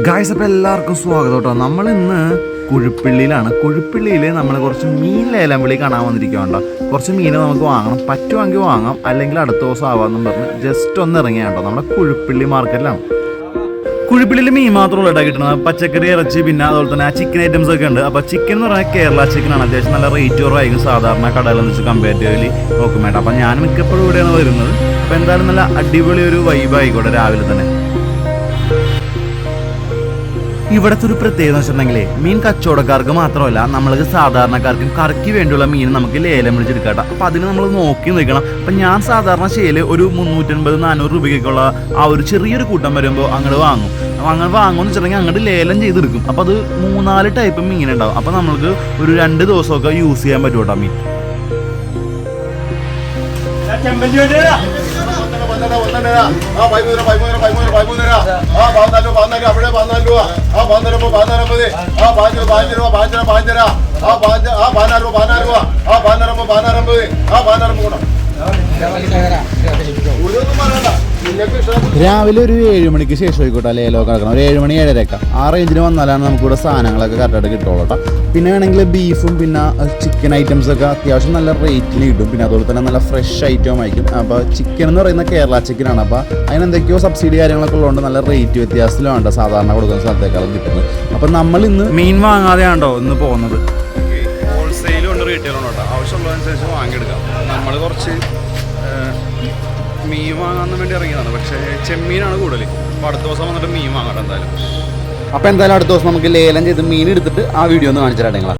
Guys അപ്പോൾ എല്ലാവർക്കും സ്വാഗതം കേട്ടോ. നമ്മൾ ഇന്ന് കുഴിപ്പിള്ളിയിലാണ്. കുഴിപ്പിള്ളിയിൽ നമ്മൾ കുറച്ച് മീൻ ലേലം വിളി കാണാൻ വന്നിരിക്കുകയുണ്ടോ കുറച്ച് മീൻ നമുക്ക് വാങ്ങണം. പറ്റുമെങ്കിൽ വാങ്ങാം. അല്ലെങ്കിൽ അടുത്ത ദിവസം ആവാമെന്നും പറഞ്ഞ് ജസ്റ്റ് ഒന്ന് ഇറങ്ങിയ കേട്ടോ. നമ്മുടെ കുഴിപ്പിള്ളി മാർക്കറ്റിലാണ്. കുഴിപ്പിള്ളിയിൽ മീൻ മാത്രമല്ല കേട്ടോ കിട്ടുന്നത്. പച്ചക്കറി ഇറച്ചി പിന്നെ അതുപോലെ തന്നെ ആ ചിക്കൻ ഐറ്റംസ് ഒക്കെ ഉണ്ട്. അപ്പോൾ ചിക്കൻ എന്ന് പറഞ്ഞാൽ കേരള ചിക്കനാണ് അത്യാവശ്യം നല്ല റേറ്റ് കുറവായിരിക്കും സാധാരണ കടകളിൽ വെച്ച് കമ്പാരിറ്റീവ്ലി നോക്കും വേണ്ട അപ്പോൾ ഞാൻ മിക്കപ്പോഴും ഇവിടെയാണ് വരുന്നത്. അപ്പോൾ എന്തായാലും നല്ല അടിപൊളി ഒരു വൈബായിക്കോട്ടെ രാവിലെ തന്നെ. ഇവിടുത്തെ ഒരു പ്രത്യേകത വെച്ചിട്ടുണ്ടെങ്കിൽ മീൻ കച്ചവടക്കാർക്ക് മാത്രമല്ല നമ്മൾക്ക് സാധാരണക്കാർക്കും കറിക്ക് വേണ്ടിയുള്ള മീൻ നമുക്ക് ലേലം വിളിച്ചെടുക്കട്ടെ അപ്പൊ അതിന് നമ്മൾ നോക്കി നിൽക്കണം. അപ്പൊ ഞാൻ സാധാരണ ശേൽ ഒരു മുന്നൂറ്റൻപത് നാനൂറ് രൂപയ്ക്കുള്ള ആ ഒരു ചെറിയൊരു കൂട്ടം വരുമ്പോൾ അങ്ങോട്ട് വാങ്ങും. അങ്ങനെ വാങ്ങുമെന്ന് വെച്ചിട്ടുണ്ടെങ്കിൽ അങ്ങോട്ട് ലേലം ചെയ്തെടുക്കും. അപ്പൊ അത് മൂന്നാൽ ടൈപ്പ് മീൻ ഉണ്ടാവും. അപ്പൊ നമ്മൾക്ക് ഒരു രണ്ട് ദിവസമൊക്കെ യൂസ് ചെയ്യാൻ പറ്റും കേട്ടോ മീൻ. വന്നേരാ. ആ പതിമൂന്നര, പതിമൂന്നര, പതിമൂന്നര, പതിമൂന്നര. ആ പതിനാല്, പതിനാല്, അവിടെ പതിനാല് രൂപ. ആ പതിനാല് രൂപ, പതിനാല് അമ്പത്. ആ പതിനഞ്ച്, പതിനഞ്ച് രൂപ, പതിനഞ്ചര, പതിനഞ്ചര. ആ പതിനഞ്ച്, ആ പതിനാറ് രൂപ, പതിനാറ് രൂപ. ആ പതിനാറ് അമ്പത്, പതിനാറ് അമ്പത്. ആ പതിനാറ് അമ്പത് കൂടാം. രാവിലെ ഒരു ഏഴ് മണിക്ക് ശേഷം ആയിക്കോട്ടെ ലേലോ കിടക്കണം ഒരു ഏഴ് മണി ഏഴരക്ക. ആ റേഞ്ചിന് വന്നാലാണ് നമുക്കിവിടെ സാധനങ്ങളൊക്കെ കറക്റ്റായിട്ട് കിട്ടുള്ളൂ കേട്ടോ പിന്നെ വേണമെങ്കിൽ ബീഫും പിന്നെ ചിക്കൻ ഐറ്റംസ് ഒക്കെ അത്യാവശ്യം നല്ല റേറ്റിന് കിട്ടും. പിന്നെ അതുപോലെ തന്നെ നല്ല ഫ്രഷ് ഐറ്റം ആയിരിക്കും. അപ്പോൾ ചിക്കൻ എന്ന് പറയുന്ന കേരള ചിക്കനാണ് അപ്പോൾ അതിന് എന്തൊക്കെയോ സബ്സിഡി കാര്യങ്ങളൊക്കെ ഉള്ളതുകൊണ്ട് നല്ല റേറ്റ് വ്യത്യാസത്തിലാണ് കേട്ടോ സാധാരണ കൊടുക്കുന്ന സ്ഥലത്തേക്കാളും കിട്ടുന്നത്. അപ്പം നമ്മൾ ഇന്ന് മീൻ വാങ്ങാതെയാണോ ഇന്ന് പോകുന്നത്. ഹോൾസെയിലും ഉണ്ട് റീറ്റെയിലും ഉണ്ട് കേട്ടോ ആവശ്യമുള്ളതനുസരിച്ച് വാങ്ങിയെടുക്കാം. നമ്മൾ കുറച്ച് മീൻ വാങ്ങാൻ വേണ്ടി ഇറങ്ങിയതാണ്. പക്ഷേ ചെമ്മീനാണ് കൂടുതൽ അപ്പോൾ അടുത്ത ദിവസം വന്നിട്ട് മീൻ വാങ്ങട്ടെ എന്തായാലും. അപ്പോൾ എന്തായാലും അടുത്ത ദിവസം നമുക്ക് ലേലം ചെയ്ത് മീൻ എടുത്തിട്ട് ആ വീഡിയോ ഒന്ന് കാണിച്ചു തരാം നിങ്ങളെ.